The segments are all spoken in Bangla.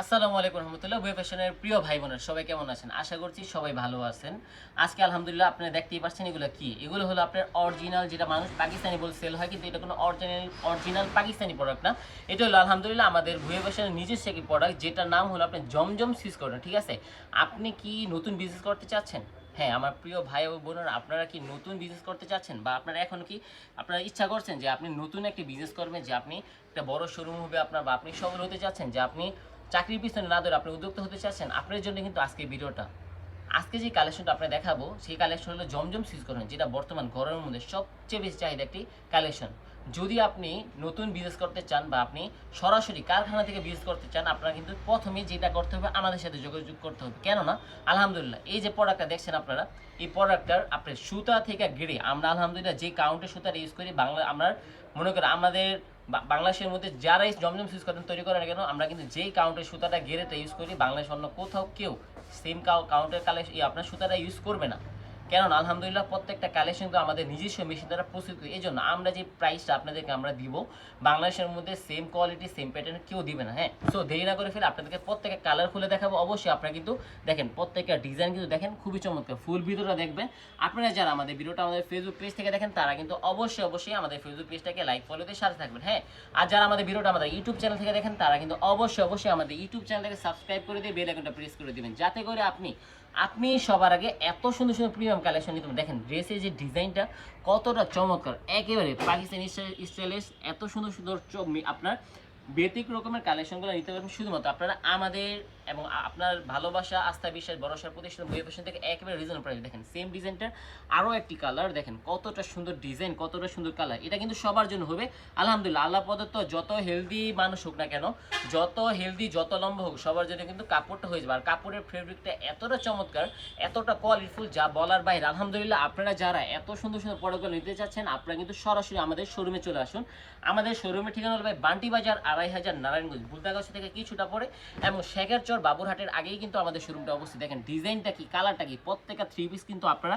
আসসালামু আলাইকুম রহমতুল্লাহ বই ফ্যাশনের প্রিয় ভাই বোনের সবাই কেমন আছেন? আশা করছি সবাই ভালো আছেন। আজকে আলহামদুলিল্লাহ আপনি দেখতেই পাচ্ছেন এগুলো কি? এগুলো হলো আপনার অরিজিনাল যেটা মানুষ পাকিস্তানি বলে সেল হয়, কিন্তু এটা কোনো অরিজিনাল অরিজিনাল পাকিস্তানি প্রোডাক্ট না। এটা হলো আলহামদুলিল্লাহ আমাদের ভুয়ে ফ্যাশনের নিজস্ব একটি প্রোডাক্ট যেটার নাম হলো আপনি জমজম সিজ করেন ঠিক আছে? আপনি কি নতুন বিজনেস করতে চাচ্ছেন? হ্যাঁ আমার প্রিয় ভাই ও বোনেরা আপনারা কি নতুন বিজনেস করতে চাচ্ছেন? বা আপনারা এখন কি আপনারা ইচ্ছা করছেন যে আপনি নতুন একটি বিজনেস করবেন, যে আপনি একটা বড় শোরুম হবে আপনার, বা আপনি সফল হতে চাচ্ছেন, যে আপনি চাকরির পিছনে না ধরে আপনি উদ্যোক্তা হতে চাচ্ছেন, আপনার জন্য কিন্তু আজকে ভিডিওটা। আজকে যে কালেকশনটা আপনি দেখাবো, সেই কালেকশন হলো জমজম সিজ করেন, যেটা বর্তমান গরমের মধ্যে সবচেয়ে বেশি চাহিদা একটি কালেকশন যদি আপনি নতুন বিজনেস করতে চান বা আপনি সরাসরি কারখানা থেকে বিজনেস করতে চান, আপনারা কিন্তু প্রথমে যেটা করতে হবে, আমাদের সাথে যোগাযোগ করতে হবে। কেননা, আলহামদুলিল্লাহ, এই যে প্রোডাক্টটা দেখছেন আপনারা, এই প্রোডাক্টটার আপনার সুতা থেকে গেড়ে আমরা আলহামদুলিল্লাহ যে কাউন্টের সুতাটা ইউজ করি, বাংলা আমরা মনে করি আমাদের বাংলাদেশের মধ্যে যারাই জমজম ইউজ করেন তৈরি করেন কেন, আমরা কিন্তু যেই কাউন্টের সুতাটা গেড়েটা ইউজ করি বাংলাদেশ অন্য কোথাও কেউ সেম কাউন্টের কালে আপনার সুতাটা ইউজ করবে না। কেননা, আলহামদুলিল্লাহ প্রত্যেকটা কালেকশন কিন্তু আমাদের নিজস্ব মেশিন দ্বারা প্রস্তুত এই জন্য আমরা যে প্রাইসটা আপনাদেরকে আমরা দিব, বাংলাদেশের মধ্যে সেম কোয়ালিটি সেম প্যাটার্ন কেউ দিবে না হ্যাঁ? সো দেরি না করে ফেলে আপনাদেরকে প্রত্যেকটা কালার খুলে দেখাবো। অবশ্যই আপনারা কিন্তু দেখেন, প্রত্যেকটা ডিজাইন কিন্তু দেখেন, খুবই চমৎকার। ফুল ভিডিওটা দেখবেন। আপনারা যারা আমাদের ভিডিওটা আমাদের ফেসবুক পেজ থেকে দেখেন, তারা কিন্তু অবশ্যই অবশ্যই আমাদের ফেসবুক পেজটাকে লাইক ফলো দিয়ে সাথে থাকবেন হ্যাঁ? আর যারা আমাদের ভিডিওটা আমাদের ইউটিউব চ্যানেল থেকে দেখেন, তারা কিন্তু অবশ্যই অবশ্যই আমাদের ইউটিউব চ্যানেলটাকে সাবস্ক্রাইব করে দিয়ে বেল আইকনটা প্রেস করে দিবেন। যাতে করে আপনি আপনি সবার আগে এত সুন্দর সুন্দর প্রিমিয়াম কালেকশন নিতে। দেখেন ড্রেসের যে ডিজাইনটা, কতটা চমৎকার একেবারে পাকিস্তানি স্টাইলিশ, এত সুন্দর সুন্দর আপনার বেতিক রকমের কালেকশনগুলো নিতে পারবেন। শুধুমাত্র আপনারা আমাদের এবং আপনার ভালোবাসা, আস্থা, বিশ্বাস, ভরসার প্রতিষ্ঠান বই ফ্যাশন থেকে একেবারে রিজনেবল প্রাইস দেখেন। সেম ডিজাইনটার আরও একটি কালার দেখেন কতটা সুন্দর ডিজাইন কতটা সুন্দর কালার এটা কিন্তু সবার জন্য হবে। আলহামদুলিল্লাহ, আল্লাহ প্রদত্ত যত হেলদি মানুষ হোক না কেন, যত হেলদি যত লম্বা হোক, সবার জন্য কিন্তু কাপড়টা হয়ে যাবে। আর কাপড়ের ফেব্রিকটা এতটা চমৎকার, এতটা কোয়ালিটিফুল যা বলার বাইরে। আলহামদুলিল্লাহ, আপনারা যারা এত সুন্দর সুন্দর প্রোডাক্টগুলো নিতে চাচ্ছেন, আপনারা কিন্তু সরাসরি আমাদের শোরুমে চলে আসুন। আমাদের শোরুমের ঠিকানা হলো ভাই বান্টি বাজার আড়াই হাজার নারায়ণগঞ্জ বুলদাগাছি থেকে কিছুটা পরে এবং শেখের চর বাবুরহাটের আগেই কিন্তু আমাদের শোরুমটা অবস্থিত। দেখেন ডিজাইনটা কি কালারটা কি, প্রত্যেকটা থ্রি পিস কিন্তু আপনারা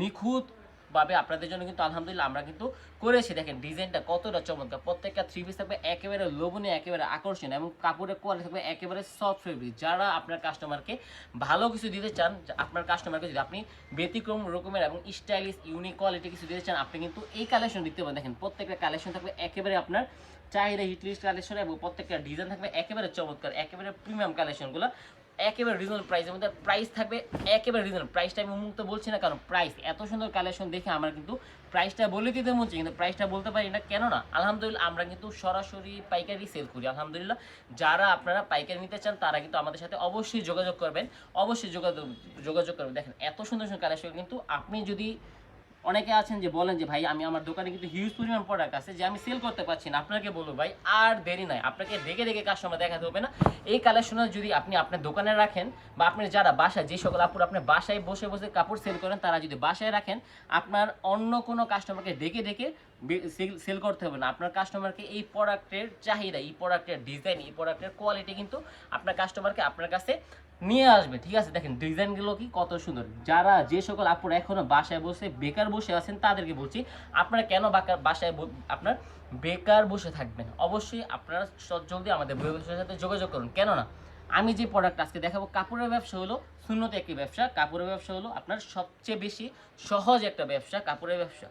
নিখুঁত ভাবে আপনাদের জন্য কিন্তু আলহামদুলিল্লাহ আমরা কিন্তু করেছি। দেখেন ডিজাইনটা কতটা চমৎকার। প্রত্যেকটা থ্রি পিস থাকবে একেবারে লোভনীয়, একেবারে আকর্ষণীয় এবং কাপড়ের কোয়ালিটি থাকবে একেবারে সফট ফেব্রিক যারা আপনার কাস্টমারকে ভালো কিছু দিতে চান আপনার কাস্টমারকে যদি আপনি ব্যতিক্রম রকমের এবং স্টাইলিশ ইউনিক কোয়ালিটি কিছু দিতে চান, আপনি কিন্তু এই কালেকশন দিতে পারেন। দেখেন প্রত্যেকটা কালেকশন থাকবে একেবারে আপনার চাহিদা হিটলিস্ট কালেকশন এবং প্রত্যেকটা ডিজাইন থাকবে একেবারে চমৎকার, একেবারে প্রিমিয়াম কালেকশনগুলো একেবারে রিজনেবল প্রাইসের মধ্যে প্রাইস থাকবে, একেবারে রিজনেবল প্রাইসটা আমি মুক্ত বলছি না, কারণ প্রাইস এত সুন্দর কালেকশন দেখে আমার কিন্তু প্রাইসটা বলে দিতে মন চাই কিন্তু প্রাইসটা বলতে পারি না, কেন না? আলহামদুলিল্লাহ, আমরা কিন্তু সরাসরি পাইকারি সেল করি, আলহামদুলিল্লাহ। যারা আপনারা পাইকারি নিতে চান, তারা কিন্তু আমাদের সাথে অবশ্যই যোগাযোগ করবেন, অবশ্যই যোগাযোগ যোগাযোগ করবেন। দেখেন, এত সুন্দর সুন্দর কালেকশন কিন্তু আপনি যদি অনেকে আছেন যে বলেন যে, ভাই, আমি আমার দোকানে কিন্তু হিউজ পরিমাণ প্রোডাক্ট আছে যে আমি সেল করতে পারছি না। আপনাকে বলব, ভাই, আর দেরি নাই। আপনাকে দেখে দেখে কাস্টমার দেখাতে হবে না। এই কালেকশনে যদি আপনি আপনার দোকানে রাখেন বা আপনি যারা বাসায়, যে সকল আপুর আপনি বাসায় বসে বসে কাপড় সেল করেন, তারা যদি বাসায় রাখেন, আপনার অন্য কোনো কাস্টমারকে ডেকে ডেকে সেল করতে হবে না। আপনার কাস্টমারকে এই প্রোডাক্টের চাহিদা, এই প্রোডাক্টের ডিজাইন এই প্রোডাক্টের কোয়ালিটি কিন্তু আপনার কাস্টমারকে আপনার কাছে নিয়ে আসবে, ঠিক আছে? দেখেন ডিজাইনগুলো কি কত সুন্দর। যারা যে সকল আপুর এখনও বাসায় বসে, বেকার বসে আছেন, তাদেরকে বলছি, আপনারা কেন বাকার বাসায় আপনার বেকার বসে থাকবেন? অবশ্যই আপনারা জলদি আমাদের বই ব্যবসার সাথে যোগাযোগ করুন। কেননা আমি যে প্রোডাক্ট আজকে দেখাবো, কাপড়ের ব্যবসা হলো শূন্যতে একটি ব্যবসা। কাপড়ের ব্যবসা হলো আপনার সবচেয়ে বেশি সহজ একটা ব্যবসা, কাপড়ের ব্যবসা।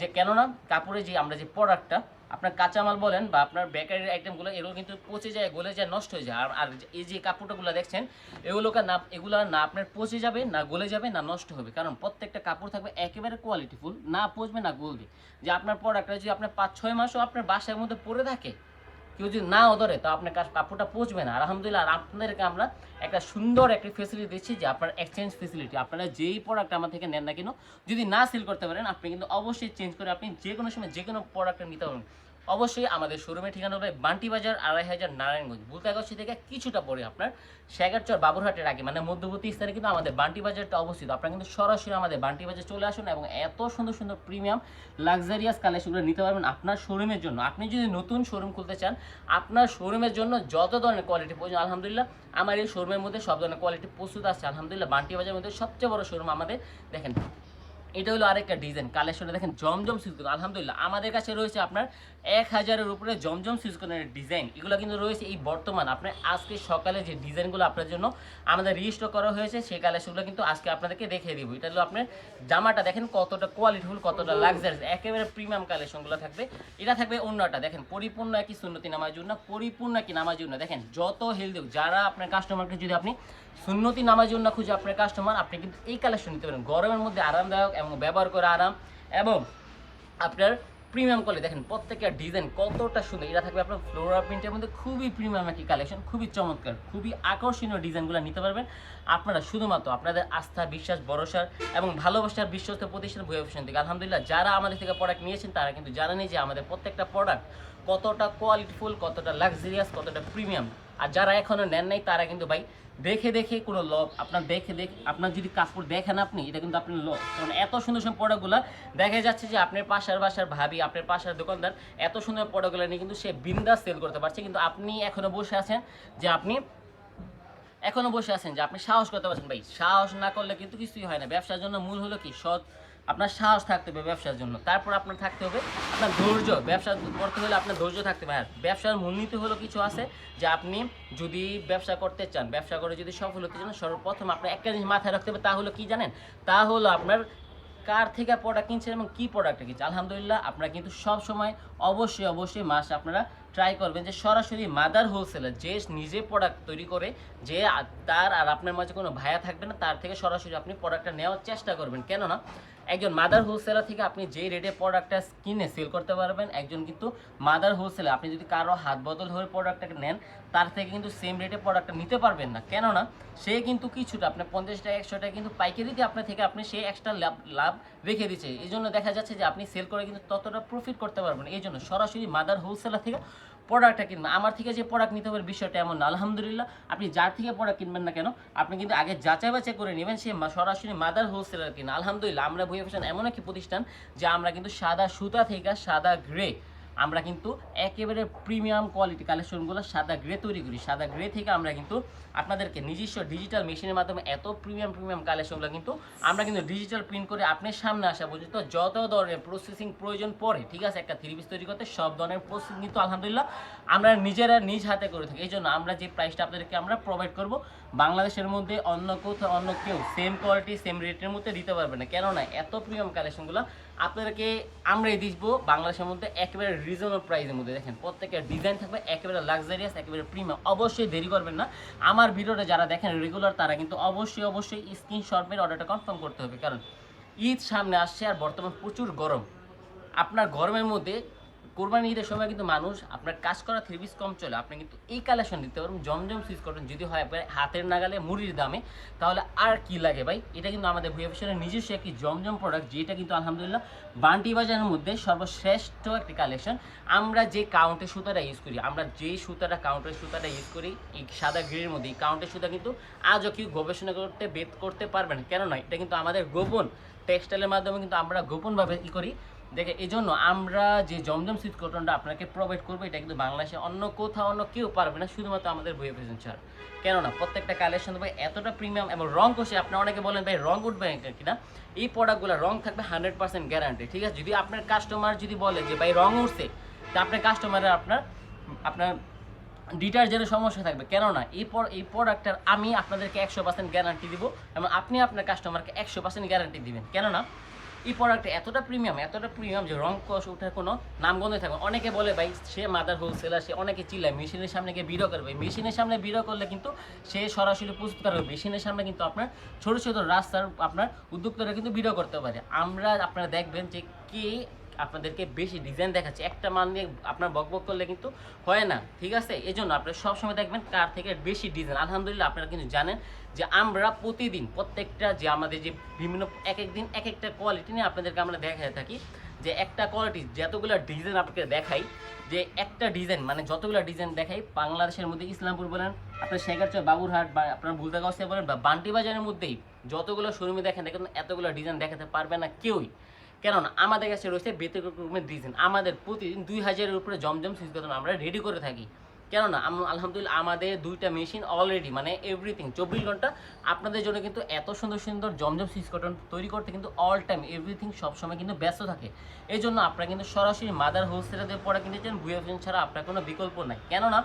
যে কেননা কাপড়ের যে আমরা যে প্রোডাক্টটা আপনার কাঁচামাল বলেন বা আপনার বেকারির আইটেমগুলো এগুলো কিন্তু পচে যায়, গলে যায়, নষ্ট হয়ে যায়। আর আর এই যে কাপড়টাগুলো দেখছেন এগুলোকে না, এগুলো না আপনার পচে যাবে, না গলে যাবে, না নষ্ট হবে। কারণ প্রত্যেকটা কাপড় থাকবে একেবারে কোয়ালিটিফুল না পচবে, না গলবে। যে আপনার প্রোডাক্টটা যদি আপনার পাঁচ ছয় মাসও আপনার বাসার মধ্যে পরে থাকে কেউ যদি না ওদরে তো আপনার কাছ- কাপড়টা পচবে না। আলহামদুলিল্লাহ, আর আপনাদেরকে আমরা একটা সুন্দর একটা ফেসিলিটি দিচ্ছি যে আপনার এক্সচেঞ্জ ফেসিলিটি আপনারা যেই প্রোডাক্ট আমার থেকে নেন না কেন, যদি না সেল করতে পারেন, আপনি কিন্তু অবশ্যই চেঞ্জ করে আপনি যে কোনো সময় যে কোনো প্রোডাক্ট নিতে পারবেন। অবশ্যই আমাদের শোরুমের ঠিকানা হবে বান্টি বাজার আড়াই হাজার নারায়ণগঞ্জ। বুলতাগাছি থেকে কিছুটা পরে আপনার শেগারচর বাবুরহাটের আগে মানে মধ্যবর্তী স্থানে কিন্তু আমাদের বান্টি বাজারটা অবস্থিত। আপনারা কিন্তু সরাসরি আমাদের বান্টি বাজার চলে আসুন এবং এত সুন্দর সুন্দর প্রিমিয়াম লাক্সারিয়াস কালেকশনগুলো নিতে পারবেন আপনার শোরুমের জন্য। আপনি যদি নতুন শোরুম খুলতে চান, আপনার শোরুমের জন্য যত ধরনের কোয়ালিটি প্রয়োজন, আলহামদুলিল্লাহ আমার এই শোরুমের মধ্যে সব ধরনের কোয়ালিটি প্রস্তুত আছে। আলহামদুলিল্লাহ বান্টি বাজারের মধ্যে সবচেয়ে বড় শোরুম আমাদের, দেখেন এটা হলো আরেকটা ডিজাইন কালেকশনে দেখেন জমজম সিল্ক আলহামদুলিল্লাহ। আমাদের কাছে রয়েছে আপনার এক হাজারের উপরে জমজম সিল্কের ডিজাইন এগুলো কিন্তু রয়েছে এই বর্তমান, আপনার আজকে সকালে যে ডিজাইনগুলো আপনার জন্য আমাদের রিস্টক করা হয়েছে, সেই কালেকশনগুলো কিন্তু আজকে আপনাদেরকে দেখিয়ে দিব। এটা হলো আপনার জামাটা, দেখেন কতটা কোয়ালিটিফুল কতটা লাক্সারিয়াস একেবারে প্রিমিয়াম কালেকশনগুলো থাকবে। এটা থাকবে অন্যটা, দেখেন পরিপূর্ণ একই সুন্নতি নামাজ জন্য, পরিপূর্ণ একই নামাজ জন্য। দেখেন যত হেলদি যারা আপনার কাস্টমারকে যদি আপনি সুন্নতি নামাজ জন্য খুঁজে আপনার কাস্টমার আপনি কিন্তু এই কালেকশন নিতে পারেন। গরমের মধ্যে আরামদায়ক এবং ব্যবহার করে আরাম এবং আপনার প্রিমিয়াম কোয়ালিটি দেখেন, প্রত্যেকটা ডিজাইন কতটা সুন্দর। এটা থাকবে আপনার ফ্লোরা প্রিন্টের মধ্যে খুবই প্রিমিয়াম একটি কালেকশন খুবই চমৎকার, খুবই আকর্ষণীয় ডিজাইনগুলো নিতে পারবেন। আপনারা শুধুমাত্র আপনাদের আস্থা, বিশ্বাস, ভরসার এবং ভালোবাসার বিশ্বস্ত প্রতিষ্ঠান ভুয়া ফ্যাশন থেকে আলহামদুলিল্লাহ, যারা আমাদের থেকে প্রোডাক্ট নিয়েছেন, তারা কিন্তু জানেনই যে আমাদের প্রত্যেকটা প্রোডাক্ট কতটা কোয়ালিটিফুল কতটা লাক্সারিয়াস কতটা প্রিমিয়াম আর যারা এখনও নেন নাই, তারা কিন্তু ভাই দেখে দেখে কোনো লব আপনার দেখে দেখে, আপনার যদি কাপড় দেখেন আপনি, এটা কিন্তু আপনার লব কারণ এত সুন্দর সুন্দর প্রোডাক্টগুলো দেখা যাচ্ছে যে আপনার পাশার বাসার ভাবি, আপনার পাশার দোকানদার এত সুন্দর প্রোডাক্টগুলো নিয়ে কিন্তু সে বিন্দাস সেল করতে পারছে। কিন্তু আপনি এখনও বসে আছেন যে আপনি এখনও বসে আছেন যে আপনি সাহস করতে পারছেন। ভাই, সাহস না করলে কিন্তু কিছুই হয় না। ব্যবসার জন্য মূল হলো কি? সৎ আপনার সাহস থাকতে হবে ব্যবসার জন্য। তারপর আপনার থাকতে হবে আপনার ধৈর্য। ব্যবসা করতে হলে আপনার ধৈর্য থাকতে হবে। ব্যবসার মূলনীতি হলো কিছু আছে যে আপনি যদি ব্যবসা করতে চান, ব্যবসা করে যদি সফল হতে চান, সর্বপ্রথম আপনার একটা জিনিস মাথায় রাখতে হবে, তা হলো কি জানেন? তা হলো আপনার কার থেকে প্রোডাক্ট কিনছেন এবং কী প্রোডাক্টটা কিনছেন। আলহামদুলিল্লাহ, আপনারা কিন্তু সব সময় অবশ্যই অবশ্যই মাস আপনারা ট্রাই করবেন যে সরাসরি মাদার হোলসেলার যে নিজে প্রোডাক্ট তৈরি করে, যে তার আর আপনার মাঝে কোনো ভায়া থাকবে না, তার থেকে সরাসরি আপনি প্রোডাক্টটা নেওয়ার চেষ্টা করবেন। কেননা একজন মাদার হোলসেলার থেকে আপনি যে রেটে প্রোডাক্টটা কিনে সেল করতে পারবেন, একজন কিন্তু মাদার হোলসেলার আপনি যদি কারও হাত বদল হয়ে প্রোডাক্টটাকে নেন, তার থেকে কিন্তু সেম রেটে প্রোডাক্টটা নিতে পারবেন না। কেননা, সে কিন্তু কিছুটা আপনার পঞ্চাশ টাকা একশো টাকা কিন্তু পাইকারিতে আপনার থেকে আপনি সেই এক্সট্রা লাভ লাভ রেখে দিচ্ছে। এই জন্য দেখা যাচ্ছে যে আপনি সেল করে কিন্তু ততটা প্রফিট করতে পারবেন এই জন্য সরাসরি মাদার হোলসেলার থেকে প্রোডাক্টটা কিনবেন। আমার থেকে যে প্রোডাক্ট নিতে হবে বিষয়টা এমন না। আলহামদুলিল্লাহ, আপনি যার থেকে প্রোডাক্ট কিনবেন না কেন, আপনি কিন্তু আগে যাচাই বাছাই করে নেবেন সে সরাসরি মাদার হোলসেলার কিনা। আলহামদুলিল্লাহ, আমরা ভুয়া ফ্যাশন এমন একটি প্রতিষ্ঠান যে আমরা কিন্তু সাদা সুতা থেকে সাদা গ্রে আমরা কিন্তু একেবারে প্রিমিয়াম কোয়ালিটি কালেকশনগুলো সাদা গ্রে তৈরি করি। সাদা গ্রে থেকে আমরা কিন্তু আপনাদেরকে নিজস্ব ডিজিটাল মেশিনের মাধ্যমে এত প্রিমিয়াম প্রিমিয়াম কালেকশনগুলো কিন্তু আমরা কিন্তু ডিজিটাল প্রিন্ট করে আপনার সামনে আসা পর্যন্ত যত ধরনের প্রসেসিং প্রয়োজন পড়ে, ঠিক আছে? একটা থ্রি পিস তৈরি করতে সব ধরনের প্রসেসিং কিন্তু আলহামদুলিল্লাহ আমরা নিজেরা নিজ হাতে করে থাকি। এই জন্য আমরা যে প্রাইসটা আপনাদেরকে আমরা প্রোভাইড করব, বাংলাদেশের মধ্যে অন্য কোথাও, অন্য কেউ সেম কোয়ালিটি সেম রেটের মধ্যে দিতে পারবে না। কেননা এত প্রিমিয়াম কালেকশনগুলো আপনাদেরকে আমরাই দিব বাংলাদেশের মধ্যে একেবারে রিজনেবল প্রাইসের মধ্যে। দেখেন, প্রত্যেকের ডিজাইন থাকবে একেবারে লাক্সারিয়াস একেবারে প্রিমিয়াম অবশ্যই দেরি করবেন না। আমার ভিডিওটা যারা দেখেন রেগুলার তারা কিন্তু অবশ্যই অবশ্যই স্ক্রিনশট মেরে অর্ডারটা কনফার্ম করতে হবে। কারণ ঈদ সামনে আসছে আর বর্তমান প্রচুর গরম। আপনার গরমের মধ্যে কোরবানি ঈদের সময় কিন্তু মানুষ, আপনার কাজ করা থ্রি পিস কম চলে, আপনি কিন্তু এই কালেকশন দিতে পারবেন জমজম সুইচ কটন যদি হয় আপনার হাতের নাগালে মুড়ির দামে, তাহলে আর কি লাগে ভাই? এটা কিন্তু আমাদের ভুয়া ফ্যাশনের নিজস্ব একটি জমজম প্রোডাক্ট যেটা কিন্তু আলহামদুলিল্লাহ বান্টি বাজারের মধ্যে সর্বশ্রেষ্ঠ একটি কালেকশন আমরা যে কাউন্টের সুতাটা ইউজ করি, আমরা যেই সুতাটা কাউন্টের সুতাটা ইউজ করি, এই সাদা গ্রিনের মধ্যে, এই কাউন্টের সুতা কিন্তু আজও কেউ গবেষণা করতে বেদ করতে পারবে না। কেননা, এটা কিন্তু আমাদের গোপন টেক্সটাইলের মাধ্যমে কিন্তু আমরা গোপনভাবে কী করি। দেখে এই জন্য আমরা যে জমজম সুইচ কটনটা আপনাকে প্রোভাইড করব, এটা কিন্তু বাংলাদেশে অন্য কোথাও অন্য কেউ পারবে না, শুধুমাত্র আমাদের বইয়ে প্রেজেন্ট ছাড়। কেননা প্রত্যেকটা কালেকশন ভাই এতটা প্রিমিয়াম এবং রং কষে আপনারা অনেকে বলেন, ভাই, রং উঠবে কিনা? এই প্রোডাক্টগুলো রং থাকবে হান্ড্রেড পার্সেন্ট গ্যারান্টি ঠিক আছে? যদি আপনার কাস্টমার যদি বলে যে, ভাই, রং উঠছে, তা আপনার কাস্টমারের আপনার আপনার ডিটারজেন্টের সমস্যা থাকবে। কেননা এই পর, এই প্রোডাক্টটার আমি আপনাদেরকে একশো পার্সেন্ট গ্যারান্টি দিব এবং আপনি আপনার কাস্টমারকে একশো পার্সেন্ট গ্যারান্টি দিবেন। কেননা এই প্রোডাক্টটা এতটা প্রিমিয়াম এতটা প্রিমিয়াম যে রং কষ ওঠার কোনো নামগন্ধে থাকবে অনেকে বলে, ভাই, সে মাদার হোলসেলার সে অনেকে চিল্লায় মেশিনের সামনে গিয়ে ভিডিও করবে। মেশিনের সামনে ভিডিও করলে কিন্তু সে সরাসরি প্রস্তুত করবে মেশিনের সামনে কিন্তু আপনার ছোটো ছোটো রাস্তার আপনার উদ্যোক্তারা কিন্তু ভিডিও করতে পারে। আমরা আপনারা দেখবেন যে কে আপনাদেরকে বেশি ডিজাইন দেখাচ্ছে। একটা মাল নিয়ে আপনার বক বক করলে কিন্তু হয় না, ঠিক আছে? এই জন্য আপনারা সবসময় দেখবেন কার থেকে বেশি ডিজাইন আলহামদুলিল্লাহ আপনারা কিন্তু জানেন যে আমরা প্রতিদিন প্রত্যেকটা যে আমাদের যে বিভিন্ন এক এক দিন এক একটা কোয়ালিটি নিয়ে আপনাদেরকে আমরা দেখাতে থাকি যে একটা কোয়ালিটি যতগুলো ডিজাইন আপনাকে দেখাই, যে একটা ডিজাইন মানে যতগুলো ডিজাইন দেখাই, বাংলাদেশের মধ্যে ইসলামপুর বলেন, আপনার শেখারচর বাবুরহাট বা আপনার বুলদাগাউসে বলেন বা বান্টি বাজারের মধ্যেই যতগুলো শোরুমে দেখেন দেখেন এতগুলো ডিজাইন দেখাতে পারবে না কেউই। কেননা আমাদের কাছে রয়েছে বেতরকমের ডিজাইন আমাদের প্রতিদিন দুই হাজারের উপরে জমজম সুইচ আমরা রেডি করে থাকি। কেননা আলহামদুলিল্লাহ আমাদের দুইটা মেশিন অলরেডি মানে এভরিথিং চব্বিশ ঘণ্টা আপনাদের জন্য কিন্তু এত সুন্দর সুন্দর জমজম সুইচ কটন তৈরি করতে কিন্তু অল টাইম এভরিথিং সবসময় কিন্তু ব্যস্ত থাকে। এই জন্য আপনারা কিন্তু সরাসরি মাদার হোলসেলারদের পড়া কিনতে চান, বুয়া ছাড়া আপনার কোনো বিকল্প নাই। কেননা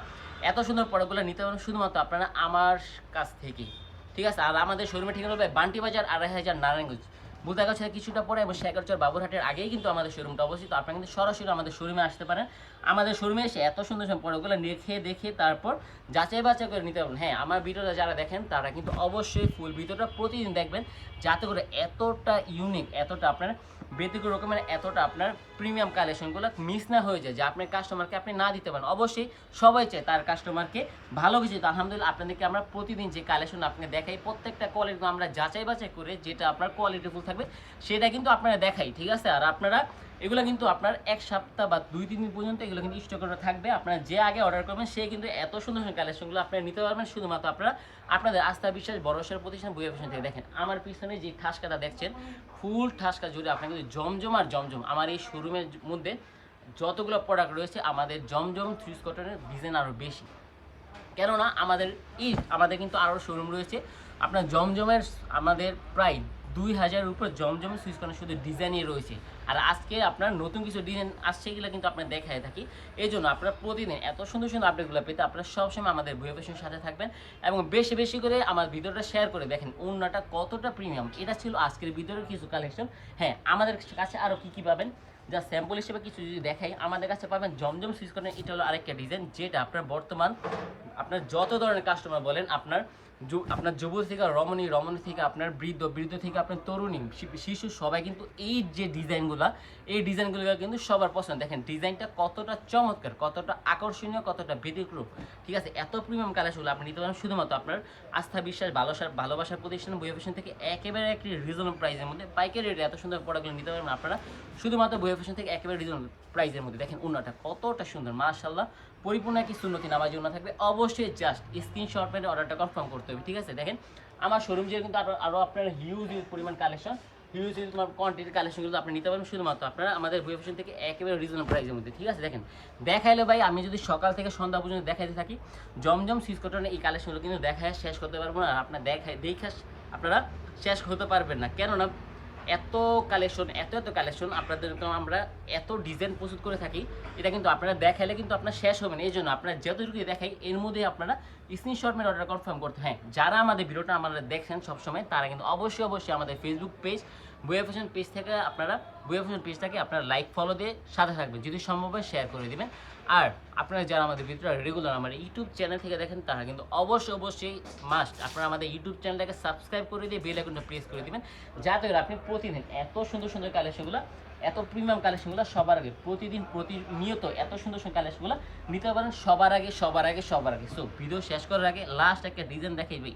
এত সুন্দর প্রোডাক্টগুলো নিতে পারেন শুধুমাত্র আপনারা আমার কাছ থেকেই। ঠিক আছে? আর আমাদের শোরুমে ঠিকানা হবে বান্টি বাজার, আড়াই হাজার নারায়ণগঞ্জ। বুলতাগাছ থেকে কিছুটা পরে এবং শেখারচর বাবুরহাটের আগেই কিন্তু আমাদের শোরুমটা অবস্থিত। আপনারা কিন্তু সরাসরি আমাদের শোরুমে আসতে পারেন। আমাদের শোরুমে এসে এত সুন্দর সুন্দর প্রোডাক্টগুলো দেখে দেখে তারপর যাচাই বাছাই করে নিতে পারবেন। হ্যাঁ আমার ভিডিওটা যারা দেখেন, তারা কিন্তু অবশ্যই ফুল ভিডিওটা প্রতিদিন দেখবেন। যাতে করে এতটা ইউনিক এতটা আপনার ব্যতিক্রম রকমের এতটা আপনার প্রিমিয়াম কালেকশনগুলো মিস না হয়ে যায়, যে আপনার কাস্টমারকে আপনি না দিতে পারেন। অবশ্যই সবাই চায় তার কাস্টমারকে ভালো কিছু আলহামদুলিল্লাহ আপনাদেরকে আমরা প্রতিদিন যে কালেকশন আপনাকে দেখাই, প্রত্যেকটা কোয়ালিটি আমরা যাচাই বাছাই করে যেটা আপনার কোয়ালিটিফুল থাকবে, সেটা কিন্তু আপনারা দেখাই, ঠিক আছে? আর আপনারা এগুলো কিন্তু আপনার এক সপ্তাহ বা দুই, তিন দিন পর্যন্ত এগুলো কিন্তু স্টক করে থাকবে। আপনারা যে আগে অর্ডার করবেন, সে কিন্তু এত সুন্দর সুন্দর কালেকশনগুলো আপনারা নিতে পারবেন। শুধুমাত্র আপনারা আপনাদের আস্থা বিশ্বাস, ভরসার প্রতিষ্ঠান বইয়ের পেছন থেকে। দেখেন, আমার পিছনে যে ঠাসকাটা দেখছেন, ফুল ঠাসকা জুড়ে আপনার কিন্তু জমজম আর জমজম। আমার এই শোরুমের মধ্যে যতগুলো প্রোডাক্ট রয়েছে, আমাদের জমজম থ্রিস কটনের ডিজাইন আরও বেশি। কেননা, আমাদের এই, আমাদের কিন্তু আরও শোরুম রয়েছে। আপনার জমজমের আমাদের প্রায় দুই হাজারের উপর জমজমের সুইচ কর্নার শুধু ডিজাইনই রয়েছে। আর আজকে আপনার নতুন কিছু ডিজাইন আসছে এগুলো কিন্তু আপনার দেখায় থাকি। এই জন্য আপনারা প্রতিদিন এত সুন্দর সুন্দর আপডেটগুলো পেতে আপনারা সবসময় আমাদের পেশনের সাথে থাকবেন এবং বেশি বেশি করে আমার ভিডিওটা শেয়ার করে দেখেন অন্যটা কতটা প্রিমিয়াম এটা ছিল আজকের ভিডিওর কিছু কালেকশন হ্যাঁ আমাদের কাছে আরও কী কী পাবেন? যা স্যাম্পল হিসেবে কিছু যদি দেখাই, আমাদের কাছে পাবেন জমজম সুইচ কর্নার এটা হলো আরেকটা ডিজাইন যেটা আপনার বর্তমান, আপনার যত ধরনের কাস্টমার বলেন, আপনার আপনার যুব থেকে, রমণী রমণী থেকে, আপনার বৃদ্ধ বৃদ্ধ থেকে, আপনার তরুণী শিশু, সবাই কিন্তু এই যে ডিজাইনগুলো, এই ডিজাইনগুলো কিন্তু সবার পছন্দ। দেখেন, ডিজাইনটা কতটা চমৎকার, কতটা আকর্ষণীয়, কতটা ব্যতিক্রম ঠিক আছে, এত প্রিমিয়াম কালেকশনগুলো আপনি নিতে পারেন, শুধুমাত্র আপনার আস্থা বিশ্বাস ভালোবাসার ভালোবাসার প্রতিষ্ঠান, বই ফ্যাশন থেকে একেবারে একটি রিজনেবল প্রাইসের মধ্যে পাইকারি রেটে এত সুন্দর প্রোডাক্টগুলো নিতে পারবেন আপনারা, শুধুমাত্র বই ফ্যাশন থেকে একেবারে রিজনেবল প্রাইসের মধ্যে। দেখেন উন্নটা কতটা সুন্দর মাশাল্লাহ পরিপূর্ণ একটি সুন্নতি নামাজ উন্না থাকবে, অবশ্যই জাস্ট স্ক্রিনশট মেরে অর্ডারটা কনফার্ম করতে হবে, ঠিক আছে? দেখেন, আমার শোরুম যে কিন্তু আরও আপনার হিউজ পরিমাণ কালেকশন হিউজ কোয়ান্টিটির কালেকশনগুলো আপনি নিতে পারবেন, শুধুমাত্র আপনারা আমাদের বই ফ্যাশন থেকে একেবারে রিজনেবল প্রাইসের মধ্যে, ঠিক আছে? দেখেন, দেখাইলে ভাই, আমি যদি সকাল থেকে সন্ধ্যা পর্যন্ত দেখাইতে থাকি, জমজম সুইচ কটনের এই কালেকশনগুলো কিন্তু দেখায় শেষ করতে পারব না আপনার দেখায়, দেখা আপনারা শেষ হতে পারবেন না। কেননা এত কালেকশন এত এত কালেকশন আপনাদের আমরা এত ডিজাইন প্রস্তুত করে থাকি, এটা কিন্তু আপনারা দেখাইলে কিন্তু আপনার শেষ হবে না। এই জন্য আপনারা যতটুকু দেখাই, এর মধ্যে আপনারা স্ক্রিনশট মেরে অর্ডার কনফার্ম করতে। হ্যাঁ যারা আমাদের ভিডিওটা আমাদের দেখছেন সবসময়, তারা কিন্তু অবশ্যই অবশ্যই আমাদের Facebook page Boiya fashion page থেকে আপনারা বইয়া ফ্যাশন পেজটাকে আপনারা লাইক ফলো দিয়ে সাথে থাকবেন। যদি সম্ভব হয় শেয়ার করে দেবেন। আর আপনারা যারা আমাদের ভিডিওটা রেগুলার আমার ইউটিউব চ্যানেল থেকে দেখেন, তারা কিন্তু অবশ্যই অবশ্যই মাস্ট আপনারা আমাদের ইউটিউব চ্যানেলটাকে সাবস্ক্রাইব করে দিয়ে বেল আইকনটা প্রেস করে দিবেন। যাতে করে আপনি প্রতিদিন এত সুন্দর সুন্দর কালেকশনগুলো এত প্রিমিয়াম কালেকশনগুলো সবার আগে, প্রতিদিন প্রতিনিয়ত এত সুন্দর সুন্দর কালেকশনগুলো নিতে পারেন সবার আগে সবার আগে সবার আগে। সো ভিডিও শেষ করার আগে লাস্ট একটা ডিজাইন দেখাই ভাই।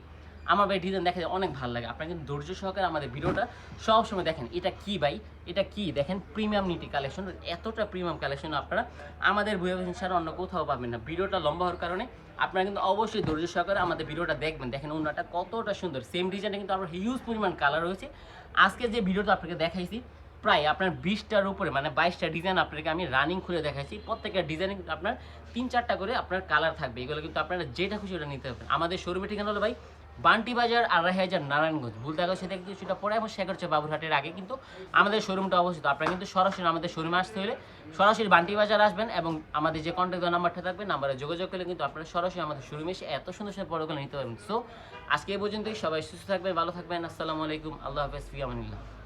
আমার ভাই ডিজাইন দেখে অনেক ভালো লাগে। আপনারা কিন্তু ধৈর্য সহকারে আমাদের ভিডিওটা সবসময় দেখেন। এটা কি ভাই? এটা কি? দেখেন প্রিমিয়াম নিটি কালেকশন এতটা প্রিমিয়াম কালেকশন আপনারা। আমাদের বইয়ে ছাড়া অন্য কোথাও পাবেন না। ভিডিওটা লম্বা হওয়ার কারণে আপনারা কিন্তু অবশ্যই ধৈর্য সহকারে আমাদের ভিডিওটা দেখবেন। দেখেন অন্যটা কতটা সুন্দর। সেম ডিজাইনে কিন্তু আমার হিউজ পরিমাণ কালার রয়েছে। আজকে যে ভিডিওটা আপনাকে দেখাইছি প্রায় আপনার বিশটার উপরে মানে বাইশটা ডিজাইন আপনাকে আমি রানিং খুলে দেখাইছি। প্রত্যেকটা ডিজাইনে কিন্তু আপনার তিন চারটা করে আপনার কালার থাকবে। এগুলো কিন্তু আপনারা যেটা খুশি ওটা নিতে পারবেন। আমাদের শোরুমে ঠিকানা হলো ভাই বান্টি বাজার আড়াই হাজার নারায়ণগঞ্জ। ভুলদাগা সেটা কিন্তু সেটা পরে এবং শেখরচে বাবুরহাটের আগে। কিন্তু আমাদের শোরুমটা অবস্থিত। আপনারা কিন্তু সরাসরি আমাদের শোরুমে আসতে হলে সরাসরি বান্টি বাজার আসবেন এবং আমাদের যে কন্ট্যাক্ট নাম্বারটা থাকবে নাম্বারে যোগাযোগ করলে কিন্তু আপনারা সরাসরি আমাদের শোরুমে এসে এত সুন্দর সুন্দর পরগুলো নিতে পারবেন। সো আজকে এই পর্যন্তই। সবাই সুস্থ থাকবেন, ভালো থাকবেন। আসসালামু আলাইকুম। আল্লাহ হাফেজ। ফিয়ামানিল্লাহ